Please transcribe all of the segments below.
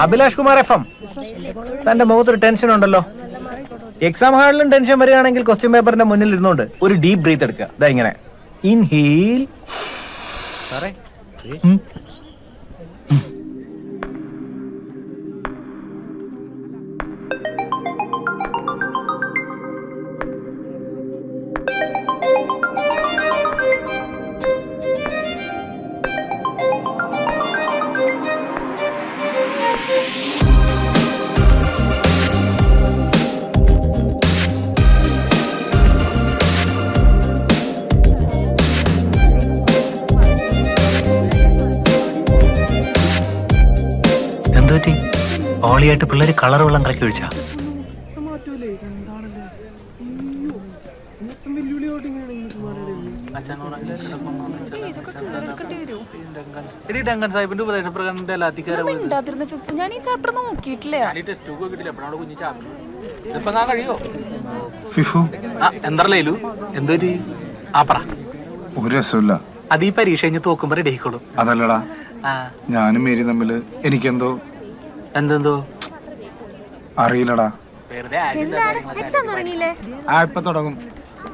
Abhilash Kumar F M. തന്റെ മുഖത്തൊരു tension ഉണ്ടല്ലോ. എക്സാം ഹാളിലും ടെൻഷൻ വരികയാണെങ്കിൽ ക്വസ്റ്റ്യൻ പേപ്പറിന്റെ മുന്നിൽ ഇരുന്നുകൊണ്ട് ഒരു ഡീപ് ബ്രീത്ത് എടുക്കുക. ഇതാ ഇങ്ങനെ. ഇൻഹീൽ എന്തോറ്റി ഓളിയായിട്ട് പിള്ളേർ കളർ വെള്ളം കളക്കി ഒഴിച്ചാ? ഞാൻ ഈ ചാപ്റ്റർ നോക്കിയിട്ടില്ല. ഫിഫു. ആ എന്താ ലേലു? എന്തോ ആ പറ. ഒരു രസമില്ല അത് ഈ പരീക്ഷ കഴിഞ്ഞ് തോക്കുമ്പോ റെഡി ആയിക്കോളും. അതല്ലടാ. ആ. ഞാനും മേരി തമ്മിൽ എനിക്കെന്തോ എന്തെന്തോ? അറിയില്ലടാ. എക്സാം തുടങ്ങിയില്ലേ? ആ ഇപ്പൊ തുടങ്ങും.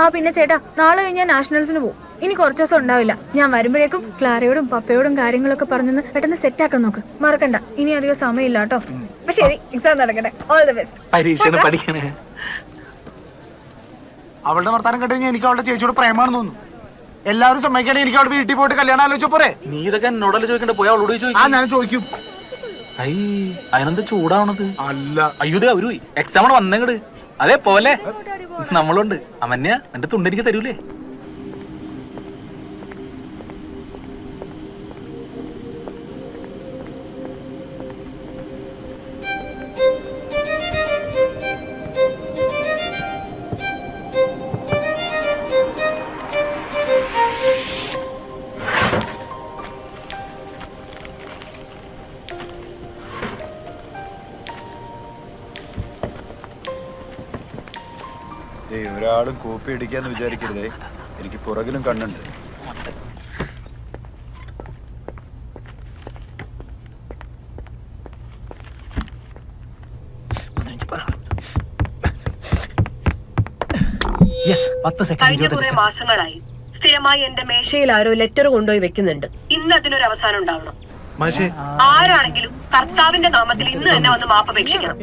ആ പിന്നെ ചേട്ടാ നാളെ കഴിഞ്ഞാൽ നാഷണൽസിന് പോകും ഇനി കുറച്ച് ദിവസം ഉണ്ടാവില്ല. ഞാൻ വരുമ്പോഴേക്കും ക്ലാരയോടും പപ്പയോടും കാര്യങ്ങളൊക്കെ പറഞ്ഞൊന്ന് പെട്ടെന്ന് സെറ്റ് ആക്കാൻ നോക്ക്. മറക്കണ്ട. ഇനി അധികം സമയമില്ല കേട്ടോ. അപ്പൊ ശരി എക്സാം നടക്കട്ടെ. ഓൾ ദി ബെസ്റ്റ് പരീക്ഷയാണ് പഠിക്കണേ. അവളുടെ വർത്താനം കേട്ട് എനിക്ക് അവളുടെ ചേച്ചിയോട് പ്രേമാണെന്ന് തോന്നുന്നു. എല്ലാവരും സമ്മതിക്കണേ എനിക്ക് അവിടെ വീട്ടിൽ പോയിട്ട് കല്യാണം ആലോചിച്ച പോരെ? നീ ഇതൊക്കെ എന്നോടല്ല ചോദിക്കണ്ട? പോയി അവളോട് ആ ഞാൻ ചോദിക്കും. അതിനെന്താ ചൂടാവണത്? അല്ല. അയ്യോ അവർ എക്സാം ആണ് വന്നങ്ങട്. അതെ പോലെ നമ്മളുണ്ട്. അമന്യ എന്റെ തുണ്ടെനിക്ക് തരൂലേ? ഒരാളും കോപ്പി അടിക്കാന്ന് വിചാരിക്കരുതേ. എനിക്ക് പുറകിലും കണ്ണുണ്ട്. യെസ് പത്ത് സെക്കൻഡ് കഴിഞ്ഞ മാസങ്ങളായി സ്ഥിരമായി എന്റെ മേശയിൽ ആരോ ലെറ്റർ കൊണ്ടുപോയി വെക്കുന്നുണ്ട്. ഇന്ന് അതിനൊരു അവസാനം ഉണ്ടാവണം. ആരാണെങ്കിലും കർത്താവിന്റെ നാമത്തിൽ ഇന്ന് തന്നെ വന്ന് മാപ്പപേക്ഷിക്കണം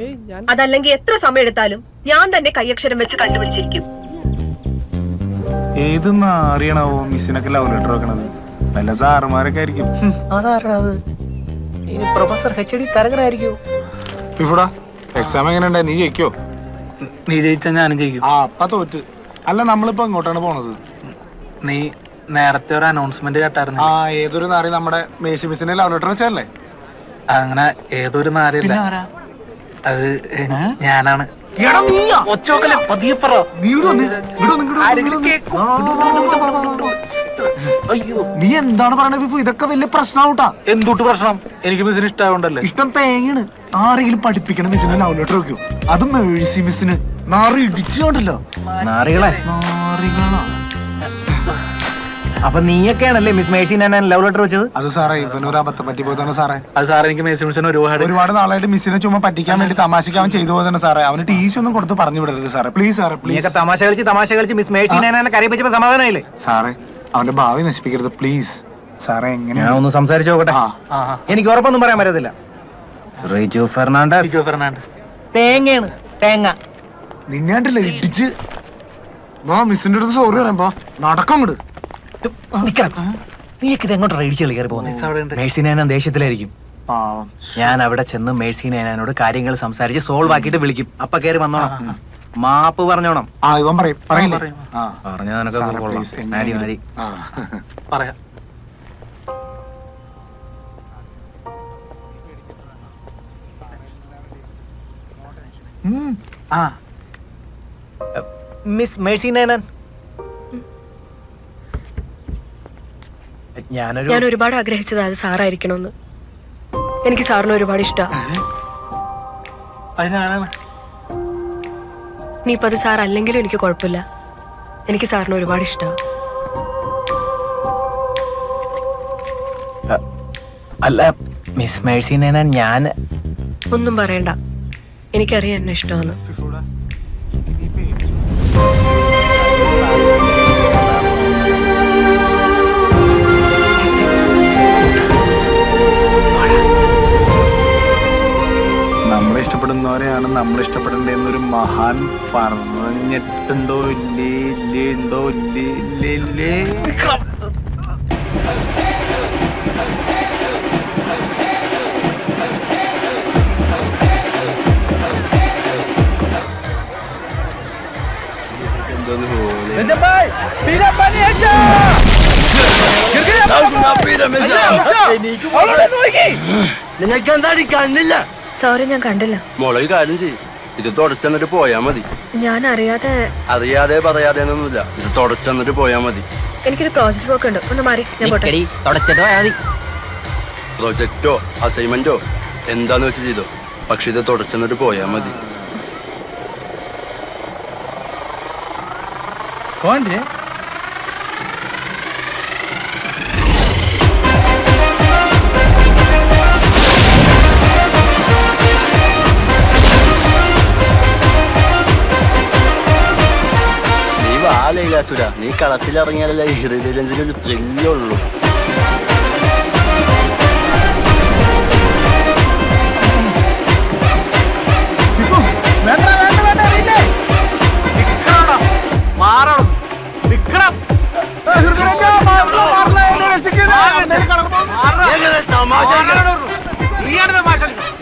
അതല്ലെങ്കിൽ എത്ര സമയം എടുത്താലും ഞാൻ തന്നെ കയ്യക്ഷരം വെച്ച് കണ്ടുപിടിച്ചിരിക്കും. ഏത് അറിയണാവോ മിസ്സിനൊക്കെ ലവ് ലെറ്റർ വെക്കണത്? നല്ല സാറുമാരൊക്കെ ആയിരിക്കും. അതാരണത് അത് ഇനി പ്രൊഫസർ എച്ച് ഡി തരകനായിരിക്കോ ഫിഫുടാ എക്സാം എങ്ങനെ ഉണ്ടായി നീ ജയിക്കോ? നീ ജയിച്ചാ ഞാനും ജയിക്കും. ആ അപ്പ തോറ്റ്. അല്ല നമ്മളിപ്പോ അങ്ങോട്ടാണ് പോണത്. നീ നേരത്തെ ഒരു അനൗൺസ്മെന്റ് കേട്ടായിരുന്നു. ആ ഏതൊരു നാരി നമ്മുടെ മേശി മിസ്സിനെ ലവ് ലെറ്റർ വെച്ചല്ലേ അങ്ങനെ ഏതൊരു നാരല്ല അത് ഞാനാണ്. ഒച്ചോക്കല്ലേ പതിയെ പറ. ആരെങ്കിലും കേക്കും. അയ്യോ. നീ എന്താണ് പറയണത് ഫിഫു ഇതൊക്കെ വലിയ പ്രശ്നമാവൂട്ടാ എന്തുട്ട് പ്രശ്നം? എനിക്ക് മിസ്സിന് ഇഷ്ടമായോണ്ടല്ലേ ഇഷ്ടം തേങ്ങയാണ്. ആരെങ്കിലും പഠിപ്പിക്കണം മിസ്സിനെ ലവ് ലെറ്റർ വെക്കും. അതും മേഴ്സി മിസ്സിന് നാറി ഇടിച്ചുകൊണ്ടല്ലോ. നാറികളെ? നാറികളാ. അപ്പൊ നീയൊക്കെയാണല്ലേ മിസ് മേഴ്സി ഞാൻ ലവ് ലെറ്റർ വെച്ചത്? അത് സാറേ ഇവനൊരു അബദ്ധം പറ്റി പോയതാണ് സാറേ. അത് സാറേ എനിക്ക് മേഴ്സി മിഷൻ ഒരുപാട് ഒരുപാട് നാളായിട്ട് മിസ്സിനെ ചുമ്മാ പറ്റിക്കാൻ വേണ്ടി തമാശിക്കാൻ അവൻ ചെയ്തു പോയതാണ് സാറേ. അവന് ടി സി ഒന്നും കൊടുത്ത് പറഞ്ഞു വിടരുത് സാറേ. പ്ലീസ് സാറേ പ്ലീസ് തമാശ കളിച്ച് തമാശ കളിച്ച് മിസ് മേഴ്സി ഞാൻ കരയിപ്പിച്ചപ്പോ സമാധാനമായില്ലേ? സാറേ അവന്റെ ഭാവി നശിപ്പിക്കരുത്. പ്ലീസ് സാറേ ഞാൻ എങ്ങനെയാ ഒന്ന് സംസാരിച്ചു നോക്കട്ടെ. എനിക്ക് ഉറപ്പൊന്നും പറയാൻ പറ്റത്തില്ല. റിജു ഫെർണാണ്ടസ്. ഫെർണാണ്ടസ്. തേങ്ങയാണ്. തേങ്ങ. നിന്നാണ്ടല്ലേ ഇടിച്ച്. വാ മിസ്സിന്റെ അടുത്ത് സോറി പറയാൻ പോ. നിക്കണം നീയൊക്കെ ഇത് കയറി. പോകുന്നത് ദേഷ്യത്തിലായിരിക്കും. ഞാൻ അവിടെ ചെന്ന് മേഴ്സിനോട് കാര്യങ്ങൾ സംസാരിച്ച് സോൾവ് ആക്കിയിട്ട് വിളിക്കും. അപ്പൊ കയറി വന്നോണം. മാപ്പ് പറഞ്ഞോണം. ആ ഇവൻ പറയും. പറഞ്ഞ നിനക്ക് പറയാം. മിസ് മേഴ്സി നാനാൻ ഞാനൊരു ഞാൻ ഒരുപാട് ആഗ്രഹിച്ചത് അത് സാറായിരിക്കണമെന്ന് എനിക്ക് സാറിന് ഒരുപാട് ഇഷ്ടമാണ് നീ ഇപ്പത് സാർ അല്ലെങ്കിലും എനിക്ക് കുഴപ്പമില്ല. എനിക്ക് സാറിന് ഒരുപാട് ഇഷ്ടമാണ് അല്ല മിസ് മേഴ്സിനെ ഞാൻ ഒന്നും പറയണ്ട. എനിക്കറിയാം എന്നെ ഇഷ്ടമാണ് നമ്മൾ ഇഷ്ടപ്പെടേണ്ടതെന്നൊരു മഹാൻ പറഞ്ഞിട്ടുണ്ടോ ഇല്ലേ ഇല്ലേ ഉണ്ടോ ഇല്ലേ ഇല്ലേ ഇല്ലേ. നിങ്ങൾക്ക് എന്താ കണ്ണില്ല. സോറി ഞാൻ കണ്ടില്ല. മുളക് കാര്യം ചെയ്യും. ഇത് തുടച്ചെന്നിട്ട് പോയാ മതി. ഞാൻ അറിയാതെ അറിയാതെ പറയാതെ ഒന്നുമില്ല ഇത് തുടച്ചെന്നിട്ട് പോയാ മതി. എനിക്കൊരു പ്രോജക്റ്റ് വർക്ക് ഉണ്ട്. ഒന്ന് മാറി ഞാൻ പോട്ടെ. തുടച്ചിട്ട് പോയാൽ മതി. പ്രൊജക്റ്റോ അസൈൻമെന്റോ എന്താന്ന് വെച്ച് ചെയ്തോ. പക്ഷെ ഇത് തുടച്ചെന്നിട്ട് പോയാ മതി. പോണ്ടേ ലൈലാസുര നീ കളത്തിലിറങ്ങിയാലല്ലേ ഹൃദയരഞ്ജന ഒരു ത്രില്ലുള്ളൂ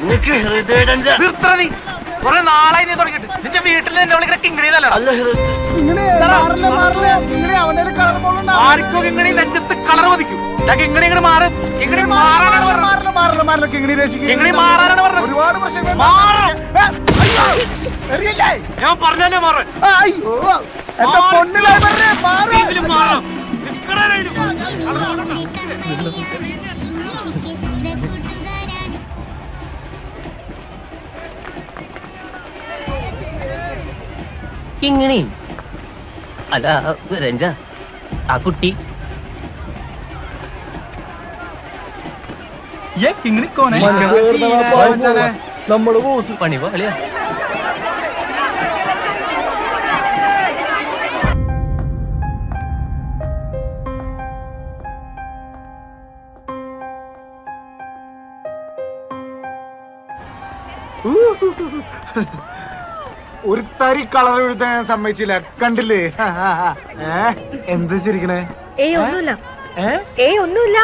നിനക്ക് ഹൃദയരഞ്ജ കൊറേ നാളായി നീ തുടങ്ങിയിട്ട്. നിന്റെ വീട്ടിൽ എന്നെ വിളിക്കണ ആർക്കോ കിങ്ങിണി നെഞ്ചത്ത് കളർ വധിക്കും കിങ്ങിണി ഇങ്ങനെ മാറി. കിങ്ങിണി മാറാനാണ് പറഞ്ഞത്. കിങ്ങിണി മാറാനാണ് പറഞ്ഞത്. ഒരുപാട് പ്രശ്നങ്ങൾ ഞാൻ പറഞ്ഞാലേ മാറും. എന്റെ പൊന്നിലെ എങ്കിലും മാറും. കിങ്ങിണി അല്ല രഞ്ജ ആ കുട്ടി. നമ്മൾ പണി പോലെയാ ഒരു തരി കളർ എഴുതാൻ ഞാൻ സമ്മതിച്ചില്ല. കണ്ടില്ലേ? എന്ത് എന്താ ചിരിക്കണേ? ഏയ് ഒന്നുമില്ല. ഏ? ഏയ് ഒന്നുമില്ല.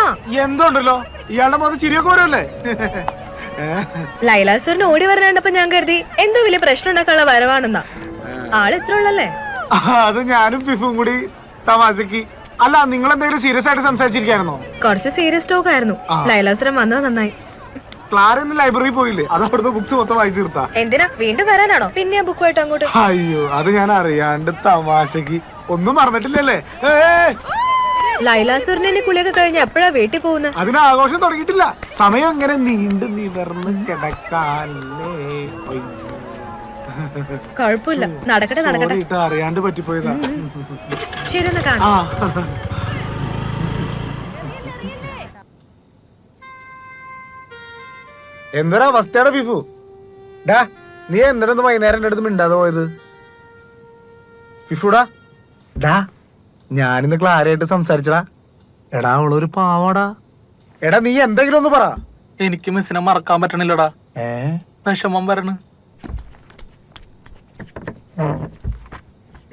എന്തുണ്ടല്ലോ? ഇയാളുടെ മുഖത്ത് ചിരിയൊക്കെ വരുമല്ലേ? ലൈലാസുറിന് ഓടി വരാണ്ടപ്പോ ഞാൻ കരുതി എന്തോ വലിയ പ്രശ്നം ഉണ്ടാക്കാനുള്ള വരവാണെന്നാ ആൾ ഇത്ര ഉള്ളല്ലേ? അത് ഞാനും ഫിഫും കൂടി തമാശക്ക്. അല്ല നിങ്ങൾ എന്തെങ്കിലും സീരിയസ് ആയിട്ട് സംസാരിച്ചിരിക്കായിരുന്നോ? കുറച്ച് സീരിയസ് ടോക്ക് ആയിരുന്നു. ലൈലാസുരം വന്നത് നന്നായി. ക്ലാര ഇന്ന് ലൈബ്രറി പോയില്ലേ? അത് അവിടുത്തെ ബുക്സ് മൊത്തം വായിച്ചു തീർത്താ. എന്തിനാ? വീണ്ടും വരാനാണോ? പിന്നെ ആ ബുക്കുമായിട്ട് അങ്ങോട്ട്? അയ്യോ അത് ഞാൻ അറിയാണ്ട് തമാശക്ക്. ഒന്നും മറന്നിട്ടില്ലല്ലേ? ഏ, ലൈലാസുറിന് കുളിയൊക്കെ കഴിഞ്ഞ് എപ്പോഴാ വീട്ടിൽ പോകുന്നത് അതിന് ആഘോഷം തുടങ്ങിയിട്ടില്ല. സമയം ഇങ്ങനെ നീണ്ടു നിവർന്ന് കിടക്കാല്ലേ. കുഴപ്പമില്ല. നടക്കട്ടെ നടക്കട്ടെ. അറിയാണ്ട് പറ്റിപ്പോയതാ. ശരി എന്നാ കാണാം. എന്തൊരു അവസ്ഥയാണ് ഫിഫു? ഡാ നീ എന്തിനൊന്ന് വൈകുന്നേരം എന്റെ അടുത്ത് മിണ്ടാതെ പോയത്? ഫിഫുടാ ഡാ ഞാനിന്ന് ക്ലാരിയായിട്ട് സംസാരിച്ചടാ. എടാ അവളൊരു പാവാടാ. എടാ നീ എന്തെങ്കിലും ഒന്ന് പറ. എനിക്ക് മിസ്സിനെ മറക്കാൻ പറ്റണില്ലടാ. ഏ? വിഷമം വരണ്.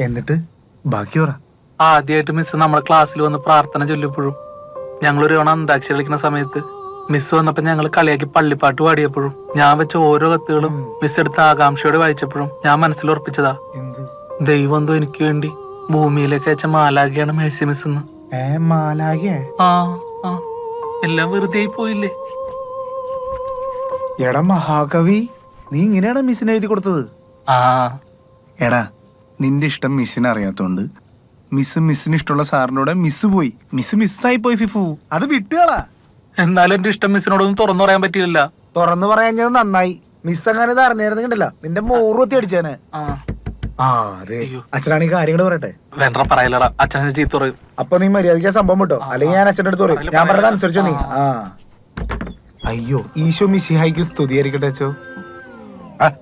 എന്നിട്ട് ബാക്കി പറ. ആദ്യമായിട്ട് മിസ് നമ്മുടെ ക്ലാസ്സിൽ വന്ന് പ്രാർത്ഥന ചൊല്ലിപ്പോഴും ഞങ്ങളൊരു ഒരു തവണ അന്താക്ഷരി കളിക്കുന്ന സമയത്ത് മിസ് വന്നപ്പോ ഞങ്ങൾ കളിയാക്കി പള്ളിപ്പാട്ട് പാടിയപ്പോഴും ഞാൻ വെച്ച ഓരോ കത്തുകളും മിസ് എടുത്ത ആകാംക്ഷയോടെ വായിച്ചപ്പോഴും ഞാൻ മനസ്സിൽ ഉറപ്പിച്ചതാ. ദൈവം എന്തോ എനിക്ക് വേണ്ടി ഭൂമിയിലേക്ക് അയച്ച മാലാഖിയാണ് മേഴ്സി മിസ് എന്ന്. ആ ആ. എല്ലാം വെറുതെ ആയി പോയില്ലേ? എടാ മഹാകവി നീ ഇങ്ങനെയാണ് മിസ്സിന് എഴുതി കൊടുത്തത്? ആ. എടാ നിന്റെ ഇഷ്ടം മിസ്സിനെ അറിയാത്തോണ്ട് മിസ് മിസ്സിന് ഇഷ്ടമുള്ള സാറിനോട് മിസ് പോയി. മിസ് മിസ്സായി പോയി ഫിഫു. അത് വിട്ടുകളാ. എന്നാലും എന്റെ ഇഷ്ടം മിസ്സിനോടൊന്നും തുറന്നു പറയാൻ പറ്റിയില്ല. തുറന്നു പറയാൻ നന്നായി. മിസ് അങ്ങനെ ഇത് അറിഞ്ഞായിരുന്നെങ്കിലല്ല നിന്റെ മോറുത്തി അടിച്ചേനെ. ആ. അതെ. അച്ഛനാണെങ്കിൽ കാര്യങ്ങൾ പറയട്ടെ? വേണ്ട പറയലടാ. അച്ഛനെ ചീത്ത പറയും. അപ്പൊ നീ മര്യാദയ്ക്ക് സംഭവം വിട്ടോ? അല്ലെങ്കിൽ ഞാൻ അച്ഛന്റെ അടുത്ത് പറയും. ഞാൻ പറഞ്ഞത് അനുസരിച്ചോ നീ? ആ. അയ്യോ ഈശോ മിശിഹായിക്ക് സ്തുതിയായിരിക്കട്ടെ അച്ചോ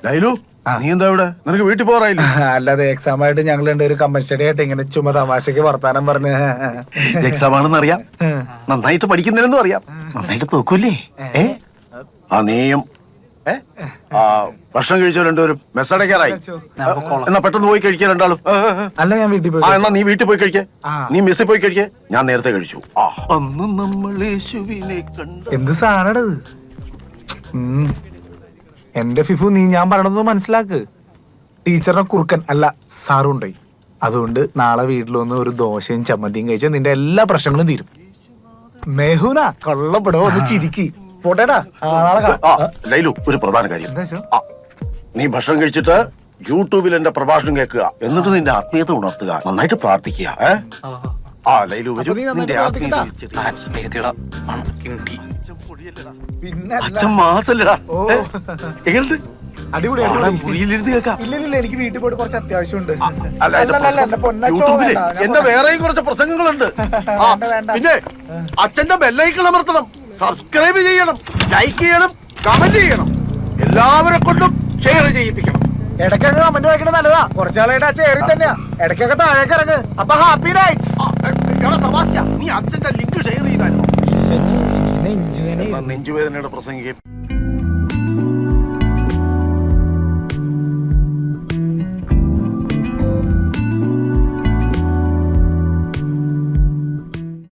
ലൈലു നീ എന്താ ഇവിടെ? നിനക്ക് വീട്ടിൽ പോറായില്ല അല്ലാതെ എക്സാം ആയിട്ട് ഞങ്ങൾ ഒരു കമ്മൻ സ്റ്റഡി ആയിട്ട് ഇങ്ങനെ ചുമ തമാശക്ക് വർത്താനം പറഞ്ഞ്. എക്സാം ആണെന്ന് അറിയാം. നന്നായിട്ട് പഠിക്കുന്നില്ലെന്നും അറിയാം. നന്നായിട്ട് നോക്കൂലേ ഏ? ആ നീയും? ഭക്ഷണം കഴിച്ചോ രണ്ടുപേരും? മെസ്സടക്കാറായി എന്നാ പെട്ടെന്ന് പോയി കഴിക്കാൻ രണ്ടാളും. അല്ല ഞാൻ വീട്ടിൽ പോയി എന്നാ നീ വീട്ടിൽ പോയി കഴിക്കേ. നീ മെസ്സിൽ പോയി കഴിക്കേ. ഞാൻ നേരത്തെ കഴിച്ചു. അന്ന് നമ്മൾ യേശുവിനെ കണ്ട. എന്ത് സാധനത് എന്റെ ഫിഫു നീ ഞാൻ പറയണത് മനസ്സിലാക്ക്. ടീച്ചറിനെ കുറുക്കൻ അല്ല സാറുണ്ടായി. അതുകൊണ്ട് നാളെ വീട്ടിൽ വന്ന് ഒരു ദോശയും ചമ്മന്തിയും കഴിച്ചാൽ നിന്റെ എല്ലാ പ്രശ്നങ്ങളും തീരും. മെഹുനാ കൊള്ളപ്പെടോ ഒന്ന് ചിരിക്കി. പോട്ടേടാ ആ, നാളെ കാണാം. ആ ലൈലു ഒരു പ്രധാന കാര്യം. എന്താ ചോ? ആ, നീ ഭക്ഷണം കഴിച്ചിട്ട് യൂട്യൂബിൽ എന്റെ പ്രഭാഷണം കേൾക്കുക. എന്നിട്ട് നിന്റെ ആത്മീയത ഉണർത്തുക. നന്നായിട്ട് പ്രാർത്ഥിക്കുക ഏ? ആ ലൈലു വരൂ. അപ്പൊ നീ നന്നായിട്ട് നിന്റെ ആത്മീയത പ്രാർത്ഥിക്കട്ടാ. മുറിയിലിരുന്ന് കേൾക്കാം. ഇല്ല ഇല്ല എനിക്ക് വീട്ടിൽ പോയിട്ട് കുറച്ച് അത്യാവശ്യമുണ്ട്. അല്ല, അല്ല, എന്റെ അല്ല, അല്ല, പ്രസംഗം- എന്റെ യൂട്യൂബിൽ എന്റെ വേറെയും കുറച്ച് പ്രസംഗങ്ങളുണ്ട്. വേണ്ട, വേണ്ട. പിന്നെ അച്ഛന്റെ ബെല്ലൈക്കൾ അമർത്തണം. സബ്സ്ക്രൈബ് ചെയ്യണം. ലൈക്ക് ചെയ്യണം. കമന്റ് ചെയ്യണം. എല്ലാവരെ കൊണ്ടും ഷെയർ ചെയ്യിപ്പിക്കണം. ഇടയ്ക്കൊക്കെ കമന്റ് വായിക്കണത് നല്ലതാ. കുറച്ചാളായിട്ട് ആ ചേരി തന്നെയാ. ഇടയ്ക്കൊക്കെ താഴേക്ക് ഇറങ്ങ്. അപ്പൊ ഹാപ്പി നൈറ്റ്സ് നീ അച്ഛന്റെ ലിങ്ക് ഷെയർ നെഞ്ചുവേദനയുടെ പ്രസംഗിക്കും